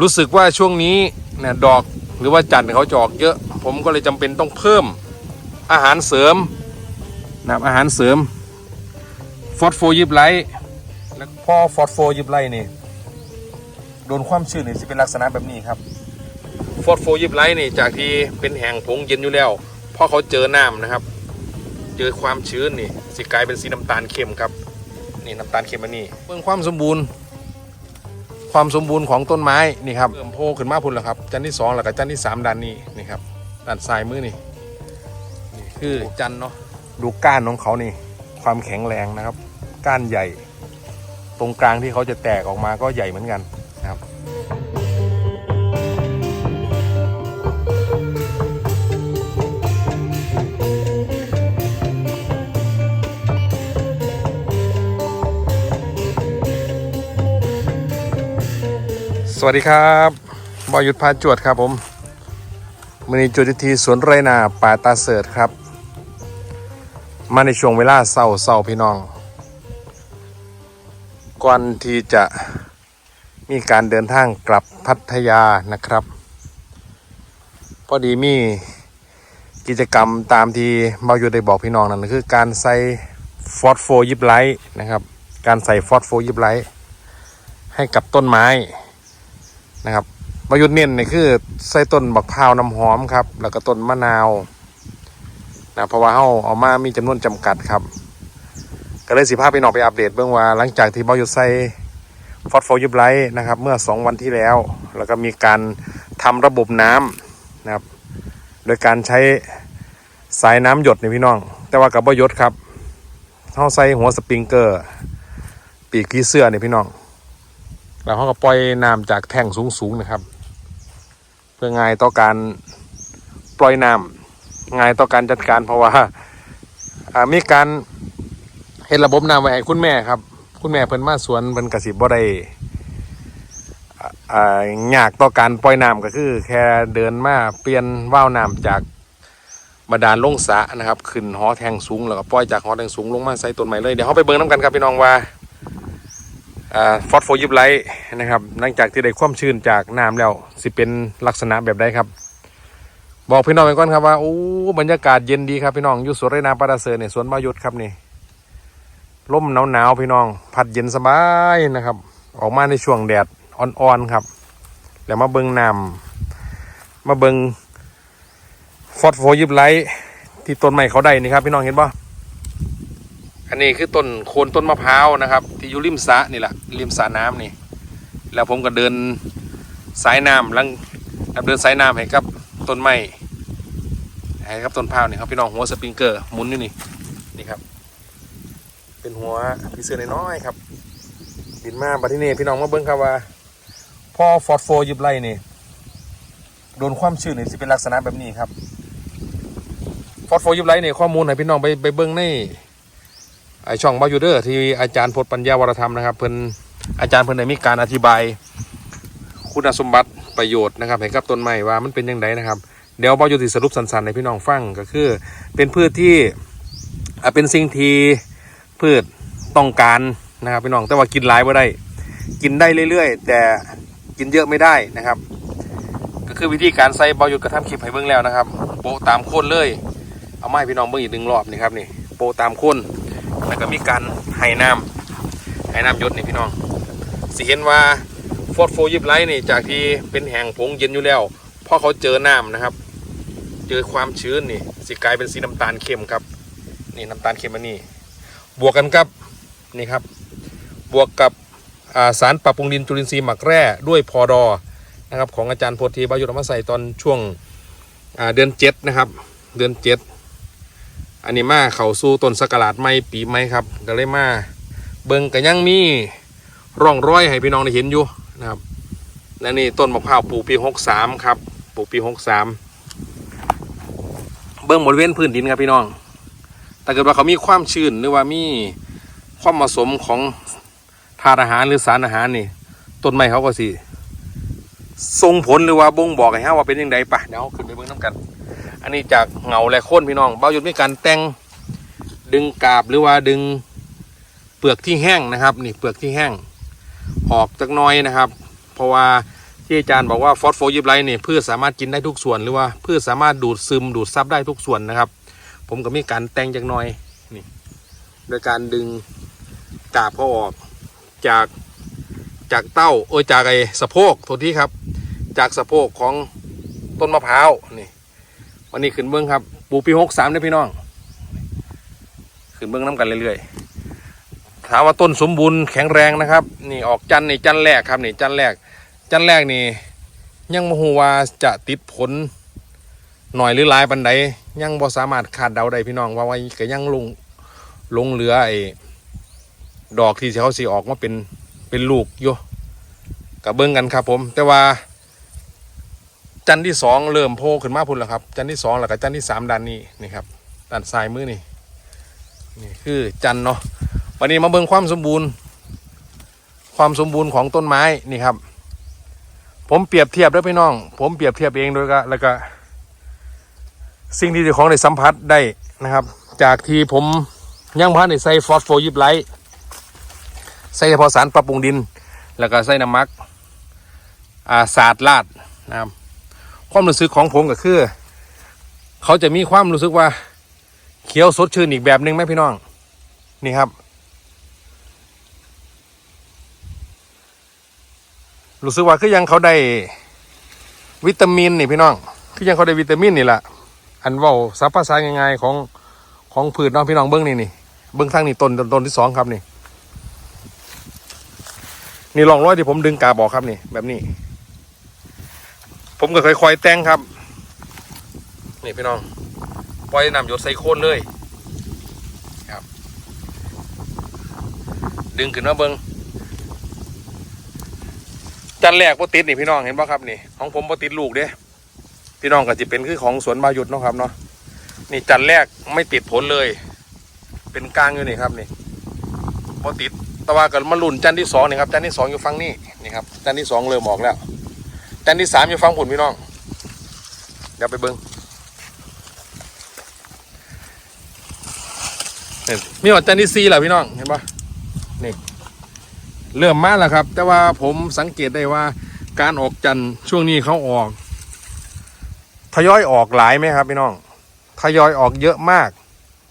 รู้สึกว่าช่วงนี้เนี่ยดอกหรือว่าจันทร์เขาจะออกเยอะ ผมก็เลยจำเป็นต้องเพิ่มอาหารเสริมนะอาหารเสริมฟอสโฟยิบไลท์แล้วพอฟอสโฟยิบไลท์นี่โดนความชื้นนี่จะเป็นลักษณะแบบนี้ครับฟอสโฟยิบไลท์นี่จากที่เป็นแห้งผงเย็นอยู่แล้วพอเขาเจอน้ำนะครับ เจอความชื้นนี่สิกลายเป็นสีน้ำตาลเข้มครับนี่น้ำตาลเค็มอันนี้เบื้องความสมบูรณ์ ความสมบูรณ์ของต้นไม้นี่ครับเริ่มโผล่ขึ้นมาพุ่นแล้วครับจันที่สองแล้วก็จันที่สามด้านนี้นี่ครับด้านซ้ายมือนี่นี่คือจันเนาะดูก้านของเขานี่ ความแข็งแรงนะครับ ก้านใหญ่ ตรงกลางที่เขาจะแตกออกมาก็ใหญ่เหมือนกัน สวัสดีครับบอยุทธพาจวดครับผมมือนี้จุดทีสวนไรนาป่าตาเสิร์ตครับ มาในช่วงเวลาเศร้าเศร้าพี่น้อง ก่อนที่จะมีการเดินทางกลับพัทยานะครับ พอดีมีกิจกรรมตามที่บอยุทธได้บอกพี่น้องนั่นคือการใส่ฟอสโฟยิบไลท์นะครับ การใส่ฟอสโฟยิบไลท์ให้กับต้นไม้ นะครับประยุทธ์เน้นนี่คือใส่ต้นบักพร้าวน้ำหอมครับ แล้วก็ต้นมะนาวนะเพราะว่าเขาเอามามีจำนวนจำกัดครับก็เลยสิพาพไปนอกไปอัปเดตเบื้องว่าหลังจากที่ประยุทธ์ใส่ฟอสโฟยิบไลท์นะครับ เมื่อ 2 วันที่แล้ว แล้วก็มีการทำระบบน้ำนะครับ โดยการใช้สายน้ำหยดในพี่น้อง แต่ว่ากับประยุทธ์ครับเขาใส่หัวสปริงเกอร์ ปีกผีเสื้อในพี่น้อง แล้วเขาก็ปล่อยน้ำจากแท่งสูงๆนะครับ เพื่อง่ายต่อการปล่อยน้ำง่ายต่อการจัดการเพราะว่าามีการเห็นระบบน้ำไว้ให้คุณแม่ครับ คุณแม่เพิ่นมาสวนเพิ่นกระสิบ่ได้อ่าอ่ายากต่อการปล่อยน้ำก็คือ แค่เดินมาเปลี่ยนว่าวน้ำจากบาดาลลงสะนะครับ ขึ้นหอแทงสูงแล้วก็ปล่อยจากหอแทงสูงลงมาใส่ต้นไม้เลยเดี๋ยวเขาไปเบิ่งน้ำกันครับพี่น้องว่า ฟอสโฟยิบไลท์นะครับหลังจากที่ได้ความชื้นจากน้ำแล้วสิเป็นลักษณะแบบใดครับ บอกพี่น้องไปก่อนครับว่าโอ้บรรยากาศเย็นดีครับพี่น้องอยู่สวนไรนาปาราเซอร์เนี่ยสวนมายุทธครับนี่ร่มหนาวหนาวๆพี่น้องพัดเย็นสบายนะครับ ออกมาในช่วงแดดอ่อนๆครับ แล้วมาเบิงน้ำมาเบิงฟอสโฟยิบไลท์ที่ต้นไม้เขาได้นี่ครับพี่น้องเห็นปะ อันนี้คือต้นโคนต้นมะพร้าวนะครับ ที่อยู่ริมสระนี่แหละริมสระน้ำนี่ แล้วผมก็เดินสายน้ำลังเดินสายน้ำให้กับต้นไม้ให้กับต้นพร้าวนี่ครับพี่น้องหัวสปริงเกอร์หมุนอยู่นี่นี่ครับ เป็นหัวพิเศษน้อยๆครับบินมาบัดที่นี่พี่น้องมาเบิ้งครับว่าพ่อฟอสโฟยิบไล่นี่โดนความชื้นนี่จะเป็นลักษณะแบบนี้ครับฟอสโฟยิบไล่นี่ข้อมูลให้พี่น้องไปไปเบิ้งใน ไอช่องบายูเดอร์ที่อาจารย์พจน์ปัญญาวรธรรมนะครับเพิ่นอาจารย์เพิ่นได้มีการอธิบาย คุณสมบัติประโยชน์นะครับให้กับต้นไม้ว่ามันเป็นยังไงนะครับ เดี๋ยวบายูติสรุปสั้นๆให้พี่น้องฟังก็คือ เป็นพืชที่เป็นสิ่งที่พืชต้องการนะครับพี่น้องแต่ว่ากินหลายไม่ได้ กินได้เรื่อยๆ แต่กินเยอะไม่ได้นะครับ ก็คือวิธีการใส่บายูกระทำคลิปให้เบิ่งแล้วนะครับ โปะตามโคนเลย เอาไม้พี่น้องเบิ่งอีกหนึ่งรอบนี่ครับนี่โปะตามโคน แล้วก็มีการให้น้ำให้น้ำหยศนี่พี่น้องสิเห็นว่าฟอสโฟยิบไลท์นี่จากที่เป็นแห้งผงเย็นอยู่แล้วพอเขาเจอน้ำนะครับ เจอความชื้นนี่สิกลายเป็นสีน้ำตาลเข้มครับ นี่น้ำตาลเข้มอันนี้ บวกกันกับนี่ครับ บวกกับาสารปรับปรุงดินจุลินทรีย์หมักแร่ด้วยพอดอนะครับของอาจารย์โพธีบายุทธมาใส่ตอนช่วงเดือนเจ็ดนะครับ เดือนเจ็ด อันนี้มาเขาสู้ต้นสกราดไม่ปีไม่ครับก็เลยมาเบิ่งกันยังมีร่องรอยให้พี่น้องได้เห็นอยู่นะครับและนี่ต้นมะพร้าวปลูกปีหกสามครับปลูกปีหกสามเบิ่งบริเวณพื้นดินครับพี่น้องถ้าเกิดว่าเขามีความชื้นหรือว่ามีความผสมของธาตุอาหารหรือสารอาหารนี่ต้นไม้เขาก็สิส่งผลหรือว่าบ่งบอกให้เฮาว่าเป็นยังไงปะเดี๋ยวเราขึ้นไปเบิ่งน้ำกัน อันนี้จากเงาและโค่นพี่น้องเบาหยุดมีการแต่งดึงกาบหรือว่าดึงเปลือกที่แห้งนะครับ นี่เปลือกที่แห้ง ออกจากน้อยนะครับ เพราะว่าที่อาจารย์บอกว่าฟอสโฟยิบไลท์นี่พืชสามารถกินได้ทุกส่วนหรือว่าพืชสามารถดูดซึมดูดซับได้ทุกส่วนนะครับ ผมก็มีการแต่งจักน่อยนี่โดยการดึงกาบเขาออกจากจากเต้าเออจากไอ้สะโพกโทษทีครับ จากสะโพกของต้นมะพร้าวนี่ วันนี้ขึ้นเบื้องครับ ปูปีหกสามได้อพี่น้อง ขึ้นเบื้องน้ำกันเรื่อยๆถามว่าต้นสมบูรณ์แข็งแรงนะครับ นี่ออกจันทร์นี่จันทร์แรกครับนี่จันทร์แรก จันทร์แรกนี่ ยังมหูวาจะติดผลหน่อยหรือหลายปันใดยังบ่สามารถคาดเดาได้พี่น้องว่าว่าก็ยังลงลงเหลือไอ้ดอกที่เขาสีออกมาเป็นเป็นลูกอยู่กับเบิ้งกันครับผม แต่ว่า จันที่สองเริ่มโผล่ขึ้นมาพุ่นแล้วครับ จันที่สองแล้วก็จันที่สามด้านนี้นี่ครับด้านซ้ายมือนี่นี่คือจันเนาะวันนี้มาเบิ่งความสมบูรณ์ ความสมบูรณ์ของต้นไม้นี่ครับ ผมเปรียบเทียบด้วพี่น้อง ผมเปรียบเทียบเองโดยก็แล้วก็ สิ่งที่เจ้าของได้สัมผัสได้นะครับ จากที่ผมยังพันในใส่ฟอสโฟยิบไลท์ใส่เฉพาะสารปรับปรุงดิน แล้วก็ใส่น้ำมักอาศาสตร์ลาดนะครับ ความรู้สึกของผมก็คือ เขาจะมีความรู้สึกว่า เขียวสดชื่นอีกแบบหนึ่งไหมพี่น้อง นี่ครับ รู้สึกว่าคือยังเขาได้วิตามินนี่พี่น้อง คือยังเขาได้วิตามินนี่แหละอันว่าสรรพสาง่ายๆของของพืชน้องพี่น้องเบิ้องนี่นี่เบิ้องทางนี่ต้ต้นต้นที่สองครับนี่ นี่ลองร้อยที่ผมดึงกาบอกครับนี่ แบบนี้ ผมก็ค่อยๆแต่งครับ นี่พี่น้องปล่อยน้ำหยดใส่โคนเลยครับ ดึงขึ้นมาเบิ้งจันแรกบ่ติดนี่พี่น้องเห็นป่ะครับนี่ของผมบ่ติดลูกเด้พี่น้องก็จะเป็นคือของสวนบายุทธเนาะครับเนาะนี่จันแรกไม่ติดผลเลย เป็นกลางอยู่นี่ครับนี่บ่ติดแต่ว่ากันมาลุ่นจันที่สองนี่ครับจันที่สองอยู่ฝั่งนี้นี่ครับจันที่สองเริ่มออกแล้ว จันที่สามอยู่ฝั่งผุนพี่น้อง เดี๋ยวไปเบิ้งนี่มีหอดจันที่สี่แหละพี่น้องเห็นปะนี่เริ่มมาแล้วครับ แต่ว่าผมสังเกตได้ว่าการออกจันช่วงนี้เขาออก ทยอยออกหลายไหมครับ พี่น้อง ทยอยออกเยอะมาก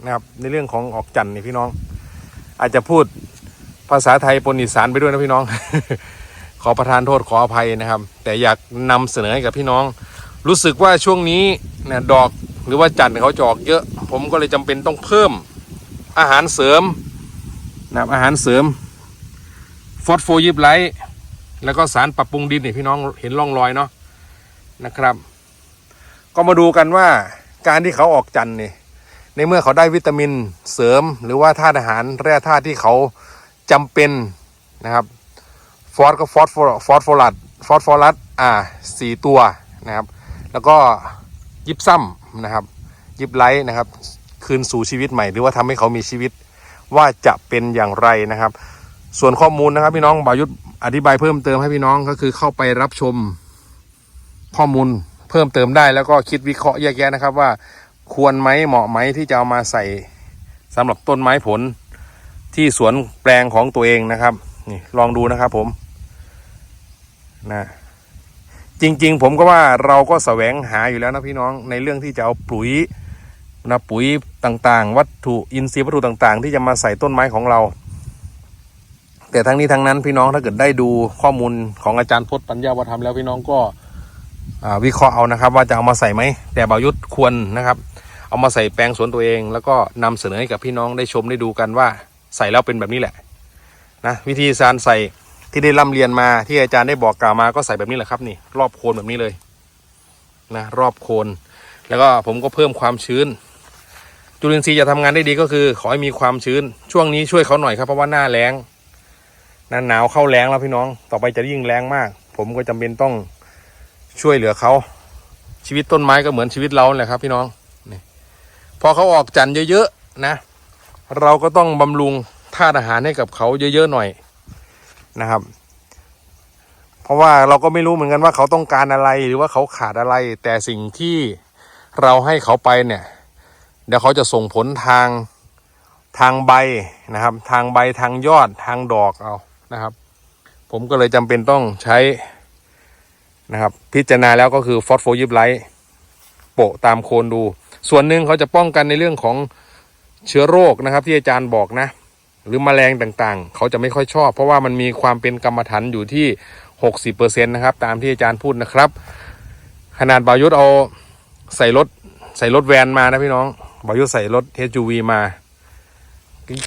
นะครับ ในเรื่องของออกจันนี่พี่น้อง อาจจะพูดภาษาไทยปนอีสานไปด้วยนะพี่น้อง ขอประทานโทษขออภัยนะครับ แต่อยากนำเสนอให้กับพี่น้อง รู้สึกว่าช่วงนี้เนี่ยดอกหรือว่าจันทร์เขาจะออกเยอะ ผมก็เลยจำเป็นต้องเพิ่มอาหารเสริมนะอาหารเสริมฟอสโฟยิบไลท์แล้วก็สารปรับปรุงดินนี่พี่น้องเห็นร่องรอยเนาะนะครับ ก็มาดูกันว่าการที่เขาออกจันทร์นี่ยในเมื่อเขาได้วิตามินเสริม หรือว่าธาตุอาหารแร่ธาตุที่เขาจำเป็นนะครับ ฟอสก็ฟอสฟอสฟอรัสฟอสฟอรัสอ่าสี่ตัวนะครับ แล้วก็ยิบซ้ำนะครับ ยิบไลท์นะครับ คืนสู่ชีวิตใหม่หรือว่าทำให้เขามีชีวิตว่าจะเป็นอย่างไรนะครับ ส่วนข้อมูลนะครับพี่น้องบายุทธอธิบายเพิ่มเติมให้พี่น้องก็คือเข้าไปรับชมข้อมูลเพิ่มเติมได้แล้วก็คิดวิเคราะห์แยกแยะนะครับว่าควรไหมเหมาะไหมที่จะเอามาใส่สำหรับต้นไม้ผลที่สวนแปลงของตัวเองนะครับ นี่ลองดูนะครับผมนะจริง ๆ ผมก็ว่าเราก็แสวงหาอยู่แล้วนะพี่น้องในเรื่องที่จะเอาปุ๋ยนะปุ๋ยต่างๆ วัตถุอินทรีย์วัตถุต่าง ๆ ที่จะมาใส่ต้นไม้ของเรา แต่ทั้งนี้ทั้งนั้นพี่น้องถ้าเกิดได้ดูข้อมูลของอาจารย์พจน์ปัญญาวัฒนแล้วพี่น้องก็วิเคราะห์เอานะครับ ว่าจะเอามาใส่ไหมแต่บายุทธควรนะครับ เอามาใส่แปลงสวนตัวเอง แล้วก็นำเสนอให้กับพี่น้องได้ชมได้ดูกันว่าใส่แล้วเป็นแบบนี้แหละ นะวิธีการใส่ที่ได้ร่ำเรียนมาที่อาจารย์ได้บอกกล่าวมาก็ใส่แบบนี้แหละครับนี่ รอบโคนแบบนี้เลยนะรอบโคน แล้วก็ผมก็เพิ่มความชื้น จุลินทรีย์จะทำงานได้ดีก็คือ ขอให้มีความชื้น ช่วงนี้ช่วยเขาหน่อยครับเพราะว่าหน้าแล้งหน้าหนาวเข้าแรงแล้วพี่น้อง ต่อไปจะยิ่งแรงมาก ผมก็จำเป็นต้องช่วยเหลือเขา ชีวิตต้นไม้ก็เหมือนชีวิตเราแหละครับพี่น้องนี่พอเขาออกจันทร์เยอะๆนะ เราก็ต้องบำรุง ธาตุอาหารให้กับเขาเยอะๆหน่อยนะครับ เพราะว่าเราก็ไม่รู้เหมือนกันว่าเขาต้องการอะไรหรือว่าเขาขาดอะไร แต่สิ่งที่เราให้เขาไปเนี่ย เดี๋ยวเขาจะส่งผลทางทางใบนะครับ ทางใบทางยอดทางดอกเอานะครับ ผมก็เลยจำเป็นต้องใช้นะครับ พิจารณาแล้วก็คือฟอสโฟยิบไลท์โปะตามโคนดู ส่วนหนึ่งเขาจะป้องกันในเรื่องของเชื้อโรคนะครับ ที่อาจารย์บอกนะ หรือมแมลงต่างๆ เขาจะไม่ค่อยชอบ เพราะว่ามันมีความเป็นกรรมฐานอยู่ที่ 60%นะครับตามที่อาจารย์พูดนะครับ ขนาดบายุทธเอาใส่รถใส่รถแวนมานะพี่น้องบายุทธใส่รถ SUV มา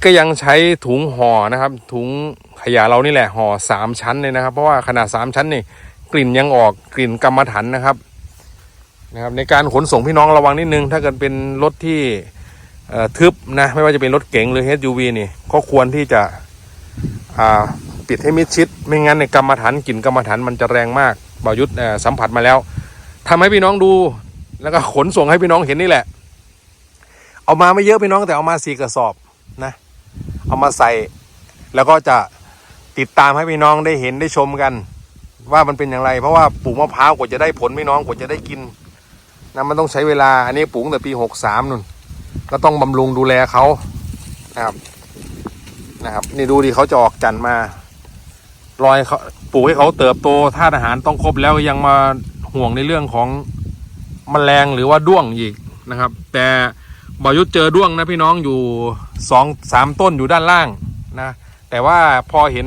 ก็ยังใช้ถุงห่อนะครับ ถุงขยะเรานี่แหละห่อสามชั้นเลยนะครับ เพราะว่าขนาดสามชั้นนี่กลิ่นยังออกกลิ่นกรรมฐานนะครับนะครับ ในการขนส่งพี่น้องระวังนิดนึง ถ้าเกิดเป็นรถที่ ทึบนะไม่ว่าจะเป็นรถเก๋งหรือ SUV นี่ก็ควรที่จะปิดให้มิดชิด ไม่งั้นในกรรมฐานกลิ่นกรรมฐานมันจะแรงมากบายุทธสัมผัสมาแล้วทำให้พี่น้องดู แล้วก็ขนส่งให้พี่น้องเห็นนี่แหละ เอามาไม่เยอะพี่น้องแต่เอามาสี่กระสอบนะ เอามาใส่แล้วก็จะติดตามให้พี่น้องได้เห็นได้ชมกัน ว่ามันเป็นอย่างไร เพราะว่าปลูกมะพร้าวกว่าจะได้ผลพี่น้องกว่าจะได้กินนะมันต้องใช้เวลาอันนี้ปลูกแต่ปีหกสามนู่น ก็ต้องบำรุงดูแลเขานะครับนะครับ นี่ดูดิเขาจะออกจันมา รอยเขาปลูกให้เขาเติบโตธาตุอาหารต้องครบแล้วยังมาห่วงในเรื่องของมแมลงหรือว่าด้วงอีกนะครับ แต่บายุทธเจอด้วงนะพี่น้องอยู่สองสามต้นอยู่ด้านล่างนะ แต่ว่าพอเห็น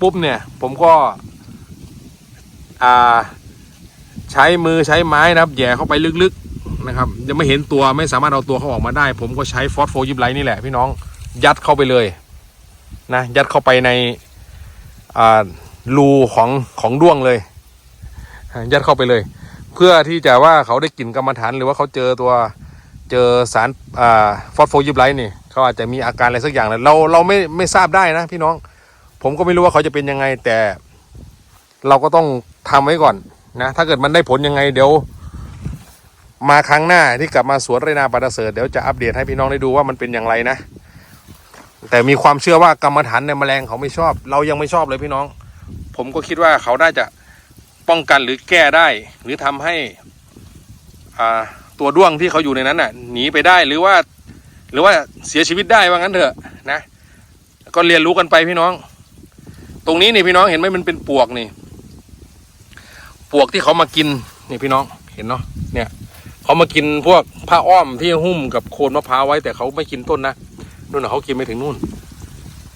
ปุ๊บเนี่ย ผมก็อ่าใช้มือใช้ไม้นะครับแย่เข้าไปลึก นะครับยังไม่เห็นตัวไม่สามารถเอาตัวเขาออกมาได้ ผมก็ใช้ฟอสโฟยิบไลท์นี่แหละพี่น้องยัดเข้าไปเลยนะยัดเข้าไปในรูของของด้วงเลย ยัดเข้าไปเลย เพื่อที่จะว่าเขาได้กลิ่นกรรมฐานหรือว่าเขาเจอตัวเจอสารอฟอสโฟยิบไลท์นี่เขาอาจจะมีอาการอะไรสักอย่างเราเราไม่ไม่ทราบได้นะพี่น้อง ผมก็ไม่รู้ว่าเขาจะเป็นยังไงแต่ เราก็ต้องทำไว้ก่อนนะถ้าเกิดมันได้ผลยังไงเดี๋ยว มาครั้งหน้าที่กลับมาสวนไรนาปาดาเสริฐเดี๋ยวจะอัปเดตให้พี่น้องได้ดูว่ามันเป็นอย่างไรนะ แต่มีความเชื่อว่ากรรมฐานในแมลงเขาไม่ชอบ เรายังไม่ชอบเลยพี่น้อง ผมก็คิดว่าเขาน่าจะป้องกันหรือแก้ได้ หรือทำให้อ่าตัวด้วงที่เขาอยู่ในนั้นน่ะหนีไปได้หรือว่า หรือว่าเสียชีวิตได้ว่างั้นเถอะนะ ก็เรียนรู้กันไปพี่น้อง ตรงนี้นี่พี่น้องเห็นไหมมันเป็นปวกนี่ ปวกที่เขามากินนี่พี่น้องเห็นเนาะเนี่ย เขามากินพวกผ้าอ้อมที่หุ้มกับโคนมะพร้าวไว้แต่เขาไม่กินต้นนะนู่นนะเขากินไปถึงนู่น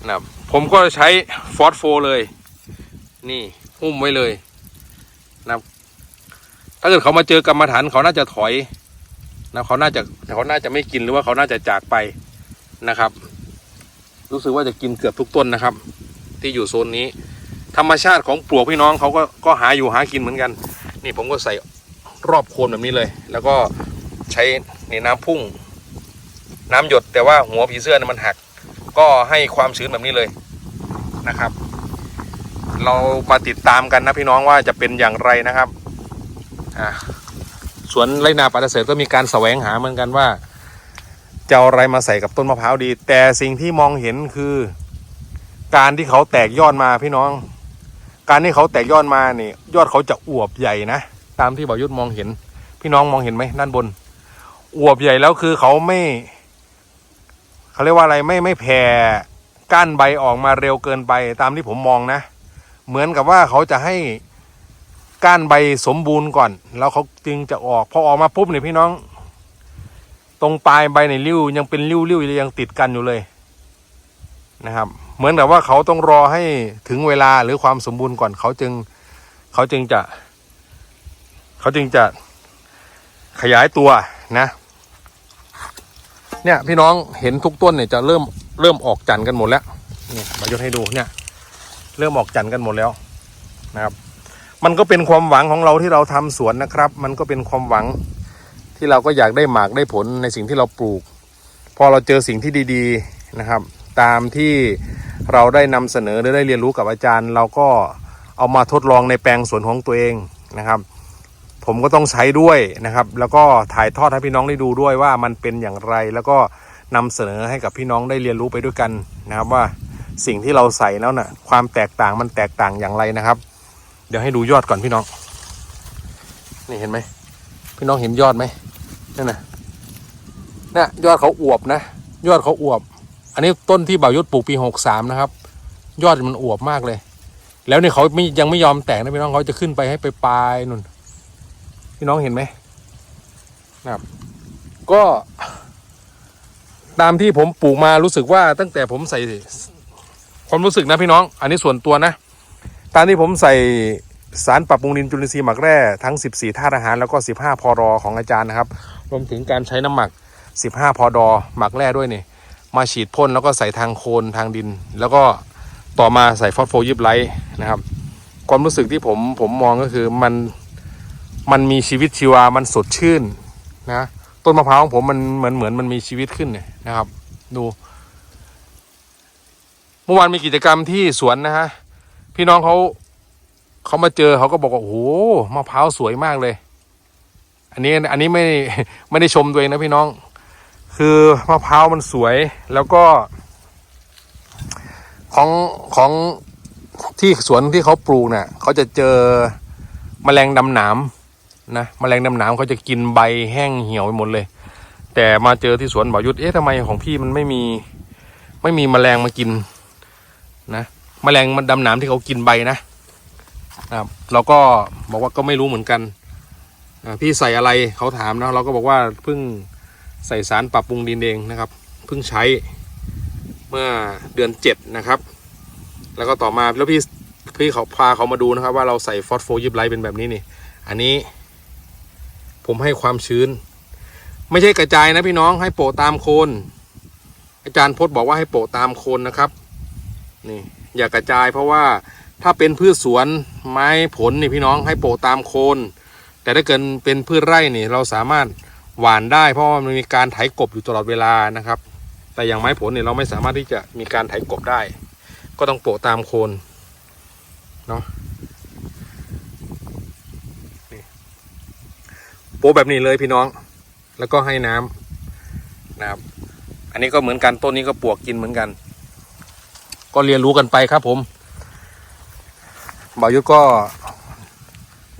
นะครับผมก็ใช้ฟอสโฟเลย นี่หุ้มไว้เลยนะครับถ้าเกิดเขามาเจอกรรมฐานเขาน่าจะถอยนะเขาน่าจะเขาน่าจะไม่กินหรือว่าเขาน่าจะจากไปนะครับ รู้สึกว่าจะกินเกือบทุกต้นนะครับ ที่อยู่โซนนี้ ธรรมชาติของปลวกพี่น้องเขาก็ก็หาอยู่หากินเหมือนกัน นี่ผมก็ใส่ รอบโคนแบบนี้เลย แล้วก็ใช้ในน้ำพุ่ง น้ำหยดแต่ว่าหัวผีเสื้อเนี่ยมันหัก ก็ให้ความชื้นแบบนี้เลยนะครับ เรามาติดตามกันนะพี่น้องว่าจะเป็นอย่างไรนะครับอ่าสวนไรนาป่าตเสริฐก็มีการแสวงหาเหมือนกันว่าจะเอาอะไรมาใส่กับต้นมะพร้าวดี แต่สิ่งที่มองเห็นคือ การที่เขาแตกยอดมาพี่น้อง การที่เขาแตกยอดมานี่ยอดเขาจะอวบใหญ่นะ ตามที่บ่าวยุทธมองเห็น พี่น้องมองเห็นไหมด้านบนอวบใหญ่แล้วคือเขาไม่เขาเรียกว่าอะไรไม่ไม่แผ่ก้านใบออกมาเร็วเกินไป ตามที่ผมมองนะ เหมือนกับว่าเขาจะให้ก้านใบสมบูรณ์ก่อน แล้วเขาจึงจะออกพอออกมาปุ๊บเนี่ยพี่น้อง ตรงปลายใบในริ้วยังเป็นริ้วริ้วยังติดกันอยู่เลยนะครับ เหมือนกับว่าเขาต้องรอให้ถึงเวลาหรือความสมบูรณ์ก่อนเขาจึงเขาจึงจะ เขาจึงจะขยายตัวนะ เนี่ยพี่น้องเห็นทุกต้นเนี่ยจะเริ่มเริ่มออกจันทร์กันหมดแล้วนี่มายกให้ดูเนี่ย เริ่มออกจันทร์กันหมดแล้วนะครับ มันก็เป็นความหวังของเราที่เราทำสวนนะครับ มันก็เป็นความหวังที่เราก็อยากได้หมากได้ผลในสิ่งที่เราปลูก พอเราเจอสิ่งที่ดี ๆนะครับ ตามที่เราได้นำเสนอหรือได้เรียนรู้กับอาจารย์ เราก็เอามาทดลองในแปลงสวนของตัวเองนะครับ ผมก็ต้องใช้ด้วยนะครับ แล้วก็ถ่ายทอดให้พี่น้องได้ดูด้วยว่ามันเป็นอย่างไร แล้วก็นำเสนอให้กับพี่น้องได้เรียนรู้ไปด้วยกันนะครับว่าสิ่งที่เราใส่แล้วนะ่ะความแตกต่างมันแตกต่างอย่างไรนะครับ เดี๋ยวให้ดูยอดก่อนพี่น้อง นี่เห็นไหมพี่น้องเห็นยอดไหมนั่นนะนี่ยยอดเขาอวบนะ ยอดเขาอวบ อันนี้ต้นที่บ่าวยุทธปลูกปีหกสามนะครับ ยอดมันอวบมากเลย แล้วเนี่ยเขาไม่ยังไม่ยอมแตกนะพี่น้องเขาจะขึ้นไปให้ไปปลายนุ่น พี่น้องเห็นไหมนะครับ ก็ตามที่ผมปลูกมารู้สึกว่าตั้งแต่ผมใส่ความรู้สึกนะพี่น้อง อันนี้ส่วนตัวนะ ตามที่ผมใส่สารปรับปรุงดินจุลินทรีย์หมักแร่ทั้ง 14ธาตุอาหารแล้วก็ 15 พอดอของอาจารย์นะครับ รวมถึงการใช้น้ำหมัก 15 พอดอหมักแร่ด้วยนี่มาฉีดพ่นแล้วก็ใส่ทางโคนทางดิน แล้วก็ต่อมาใส่ฟอสโฟยิบไลท์นะครับ ความรู้สึกที่ผมผมมองก็คือมัน มันมีชีวิตชีวา มันสดชื่นนะ ต้นมะพร้าวของผมมันเหมือนเหมือนมันมีชีวิตขึ้นเนี่ยนะครับ ดู เมื่อวานมีกิจกรรมที่สวนนะฮะ พี่น้องเขาเขามาเจอเขาก็บอกว่าโอ้โหมะพร้าวสวยมากเลย อันนี้อันนี้ไม่ไม่ได้ชมตัวเองนะพี่น้อง คือมะพร้าวมันสวยแล้วก็ ของของที่สวนที่เขาปลูกเนี่ยเขาจะเจอแมลงดำหนาม นะแมลงดำหนามเขาจะกินใบแห้งเหี่ยวไปหมดเลย แต่มาเจอที่สวนบ่อยุทธเอ๊ะทำไมของพี่มันไม่มี ไม่มีแมลงมากินนะแมลงมันดำหนามที่เขากินใบนะนะครับเราก็บอกว่าก็ไม่รู้เหมือนกันพี่ใส่อะไรเขาถามนะเราก็บอกว่าเพิ่งใส่สารปรับปรุงดินเองนะครับเพิ่งใช้เมื่อเดือนเจ็ดนะครับ แล้วก็ต่อมาแล้วพี่พี่เขาพาเขามาดูนะครับ ว่าเราใส่ฟอสโฟยิบไลท์เป็นแบบนี้นี่ อันนี้ ผมให้ความชื้น ไม่ใช่กระจายนะพี่น้องให้โปะตามโคน อาจารย์พจน์บอกว่าให้โปะตามโคนนะครับ นี่ อย่ากระจายเพราะว่าถ้าเป็นพืชสวนไม้ผลนี่พี่น้องให้โปะตามโคน แต่ถ้าเกิดเป็นพืชไร่นี่เราสามารถหวานได้ เพราะว่ามันมีการไถกบอยู่ตลอดเวลานะครับ แต่อย่างไม้ผลเนี่ยเราไม่สามารถที่จะมีการไถกบได้ ก็ต้องโปะตามโคนเนาะ โปะแบบนี้เลยพี่น้อง แล้วก็ให้น้ำนะครับ อันนี้ก็เหมือนกันต้นนี้ก็ปลวกกินเหมือนกัน ก็เรียนรู้กันไปครับผมบ่าวยุทธก็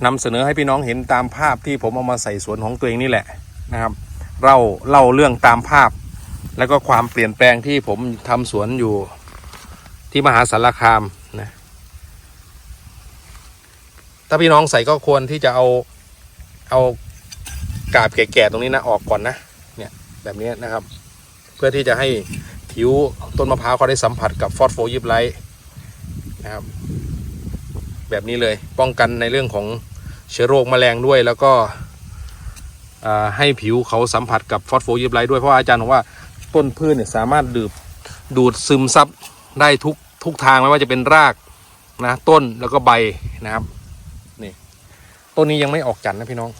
นำเสนอให้พี่น้องเห็นตามภาพที่ผมเอามาใส่สวนของตัวเองนี่แหละนะครับเล่าเล่าเรื่องตามภาพ แล้วก็ความเปลี่ยนแปลงที่ผมทำสวนอยู่ที่มหาสารคามนะถ้าพี่น้องใส่ก็ควรที่จะเอาเอา กาบแก่ๆตรงนี้นะออกก่อนนะเนี่ยแบบนี้นะครับ เพื่อที่จะให้ผิวต้นมะพร้าวเขาได้สัมผัสกับฟอสโฟยิบไลท์นะครับ แบบนี้เลยป้องกันในเรื่องของเชื้อโรคแมลงด้วยแล้วก็ให้ผิวเขาสัมผัสกับฟอสโฟยิบไลท์ด้วยเพราะอาจารย์บอกว่าต้นพืชเนี่ยสามารถดูดดูดซึมซับได้ทุกทุกทางไม่ว่าจะเป็นรากนะต้นแล้วก็ใบนะครับนี่ต้นนี้ยังไม่ออกจันทร์นะพี่น้อง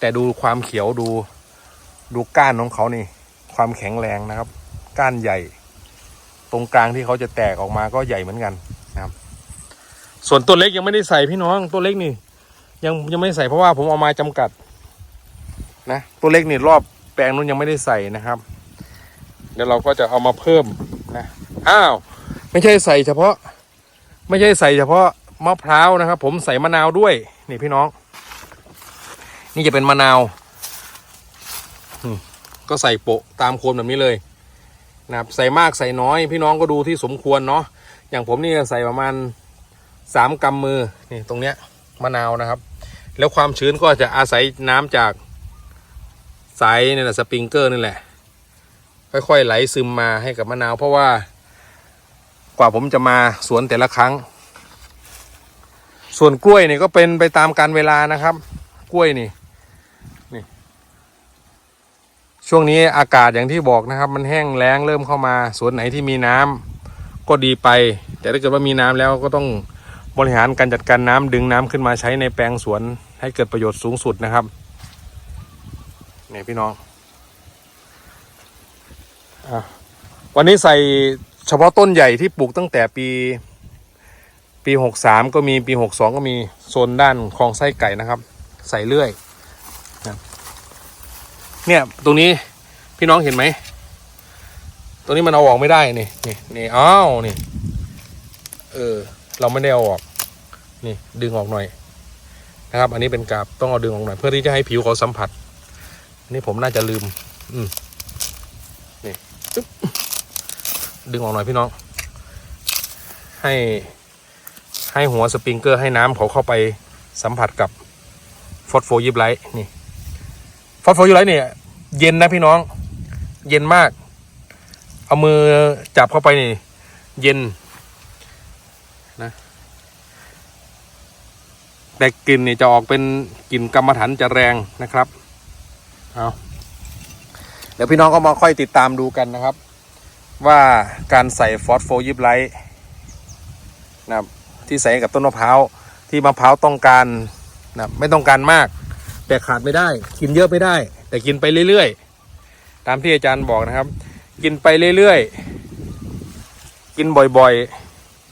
แต่ดูความเขียวดูดูก้านของเขานี่ ความแข็งแรงนะครับ ก้านใหญ่ ตรงกลางที่เขาจะแตกออกมาก็ใหญ่เหมือนกันนะครับ ส่วนตัวเล็กยังไม่ได้ใส่พี่น้องตัวเล็กนี่ ยังยังไม่ใส่เพราะว่าผมเอามาจำกัด นะตัวเล็กนี่รอบแปลงนู้นยังไม่ได้ใส่นะครับ เดี๋ยวเราก็จะเอามาเพิ่มนะอ้าว ไม่ใช่ใส่เฉพาะ ไม่ใช่ใส่เฉพาะมะพร้าวนะครับ ผมใส่มะนาวด้วยนี่พี่น้อง นี่จะเป็นมะนาวก็ใส่โปะตามโคนแบบนี้เลยนะครับใส่มากใส่น้อย พี่น้องก็ดูที่สมควรเนาะอย่างผมนี่ใส่ประมาณสามกำมือนี่ตรงเนี้ยมะนาวนะครับ แล้วความชื้นก็จะอาศัยน้ำจากสายนี่แหละสปริงเกอร์นี่แหละ ค่อยๆไหลซึมมาให้กับมะนาว เพราะว่ากว่าผมจะมาสวนแต่ละครั้ง ส่วนกล้วยนี่ก็เป็นไปตามการเวลานะครับ กล้วยนี่ ช่วงนี้อากาศอย่างที่บอกนะครับ มันแห้งแล้งเริ่มเข้ามาสวนไหนที่มีน้ำก็ดีไป แต่ถ้าเกิดว่ามีน้ำแล้วก็ต้องบริหารการจัดการน้ำดึงน้ำขึ้นมาใช้ในแปลงสวนให้เกิดประโยชน์สูงสุดนะครับนี่พี่น้องอวันนี้ใส่เฉพาะต้นใหญ่ที่ปลูกตั้งแต่ปี ปีหกสามก็มีปีหกสองก็มีโซนด้านคลองไส้ไก่นะครับ ใส่เรื่อย เนี่ย ตรงนี้พี่น้องเห็นไหมตัวนี้มันเอาออกไม่ได้นี่นี่นี่อ้าวนี่ เออ เราไม่ได้เอาออก นี่ดึงออกหน่อย นะครับ อันนี้เป็นกาบต้องเอาดึงออกหน่อยเพื่อที่จะให้ผิวเขาสัมผัสอันนี้ผมน่าจะลืม อืมนี่ปึ๊บดึงออกหน่อยพี่น้อง ให้ใให้หัวสปริงเกอร์ให้น้ำเขาเข้าไปสัมผัสกับฟอสโฟยิบไลท์นี่ฟอสโฟยิบไลท์เนี่ย เย็นนะพี่น้อง เย็นมาก เอามือจับเข้าไปนี่ เย็นนะแต่กลิ่นนี่จะออกเป็นกลิ่นกรรมฐานจะแรงนะครับเอาเดี๋ยวพี่น้องก็มาค่อยติดตามดูกันนะครับ ว่าการใส่ฟอสโฟยิบไลท์นะครับที่ใส่กับต้นมะพร้าวที่มะพร้าวต้องการนะไม่ต้องการมาก แต่ขาดไม่ได้ กินเยอะไม่ได้ แต่กินไปเรื่อยๆ ตามที่อาจารย์บอกนะครับ กินไปเรื่อยๆ กินบ่อย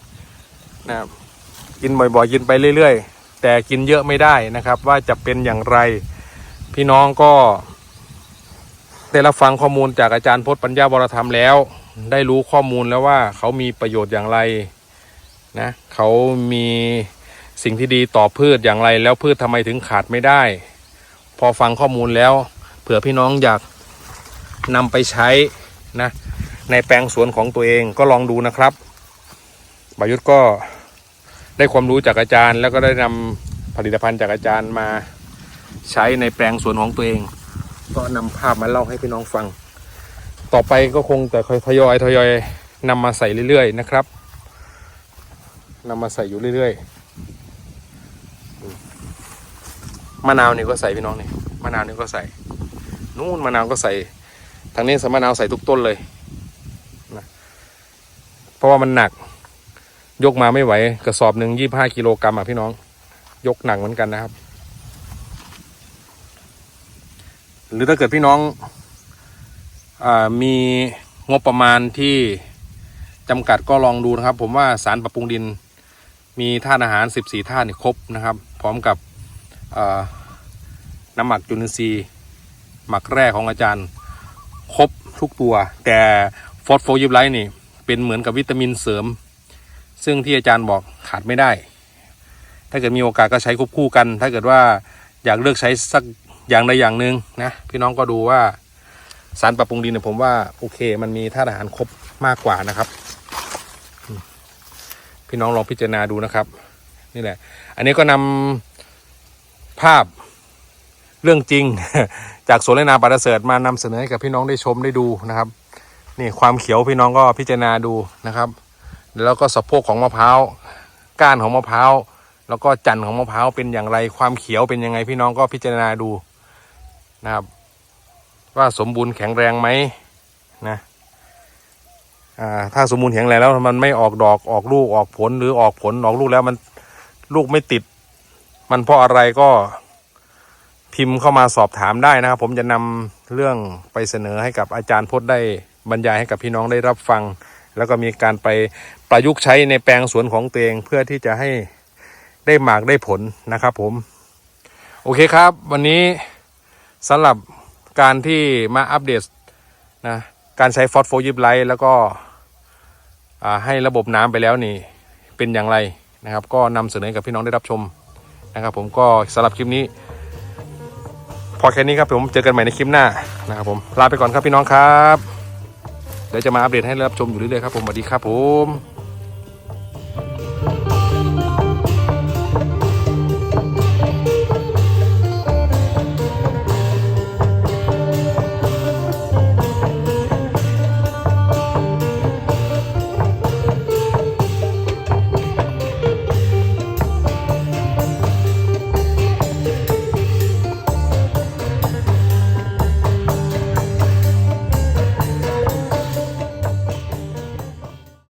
ๆนะครับกินบ่อยๆ กินไปเรื่อยๆ แต่กินเยอะไม่ได้นะครับ ว่าจะเป็นอย่างไร พี่น้องก็ได้รับฟังข้อมูลจากอาจารย์พจน์ปัญญาวรธรรมแล้ว ได้รู้ข้อมูลแล้วว่าเขามีประโยชน์อย่างไรนะเขามีสิ่งที่ดีต่อพืชอย่างไร แล้วพืชทำไมถึงขาดไม่ได้ พอฟังข้อมูลแล้ว เผื่อพี่น้องอยากนำไปใช้นะในแปลงสวนของตัวเองก็ลองดูนะครับบายุทธก็ได้ความรู้จากอาจารย์ แล้วก็ได้นำผลิตภัณฑ์จากอาจารย์มาใช้ในแปลงสวนของตัวเอง ก็นำภาพมาเล่าให้พี่น้องฟัง ต่อไปก็คงแต่ค่อยทยอยทยอยนำมาใส่เรื่อยๆนะครับนำมาใส่อยู่เรื่อยๆมะนาวนี่ก็ใส่พี่น้องนี่มะนาวนี่ก็ใส่ นู่นมะนาวก็ใส่ ทางนี้สมะนาวใส่ทุกต้นเลยนะเพราะว่ามันหนัก ยกมาไม่ไหวกระสอบหนึ่งยี่ห้ากิโลกรัมอะพี่น้อง ยกหนักเหมือนกันนะครับ หรือถ้าเกิดพี่น้องอมีงบประมาณที่จำกัดก็ลองดูนะครับ ผมว่าสารปรับปรุงดินมีธาตุอาหาร 14ธาตุนี่ครบนะครับ พร้อมกับน้ำหมักจุลินทรีย์ หมักแร่ของอาจารย์ ครบทุกตัว แต่ฟอสโฟยิบไลท์นี่ เป็นเหมือนกับวิตามินเสริม ซึ่งที่อาจารย์บอกขาดไม่ได้ ถ้าเกิดมีโอกาสก็ใช้ควบคู่กัน ถ้าเกิดว่าอยากเลือกใช้สักอย่างใดอย่างหนึ่งนะพี่น้องก็ดูว่าสารปรับปรุงดินเนี่ยผมว่าโอเค มันมีธาตุอาหารครบมากกว่านะครับ พี่น้องลองพิจารณาดูนะครับ นี่แหละ อันนี้ก็นำภาพ เรื่องจริง จากสวนไรนาปาราเสริฐมานำเสนอให้กับพี่น้องได้ชมได้ดูนะครับ นี่ความเขียวพี่น้องก็พิจารณาดูนะครับ แล้วก็สะโพกของมะพร้าวก้านของมะพร้าวแล้วก็จันทร์ของมะพร้าวเป็นอย่างไรความเขียวเป็นยังไงพี่น้องก็พิจารณาดูนะครับ ว่าสมบูรณ์แข็งแรงไหมนะถ้าสมบูรณ์แข็งแรงแล้วมันไม่ออกดอกออกลูกออกผลหรือออกผลออกลูกแล้วมันลูกไม่ติด มันเพราะอะไรก็ พิมพ์เข้ามาสอบถามได้นะครับ ผมจะนำเรื่องไปเสนอให้กับอาจารย์พจน์ได้บรรยายให้กับพี่น้องได้รับฟัง แล้วก็มีการไปประยุกต์ใช้ในแปลงสวนของตัวเองเพื่อที่จะให้ได้หมากได้ผลนะครับ ผม โอเคครับ วันนี้สำหรับการที่มาอัปเดตนะการใช้ฟอสโฟยิบไลท์แล้วก็ให้ระบบน้ำไปแล้วนี่เป็นอย่างไรนะครับ ก็นำเสนอให้กับพี่น้องได้รับชมนะครับ ผมก็สำหรับคลิปนี้ พอแค่นี้ครับผมเจอกันใหม่ในคลิปหน้านะครับผมลาไปก่อนครับพี่น้องครับ เดี๋ยวจะมาอัปเดตให้รับชมอยู่เรื่อยๆครับผมสวัสดีครับผม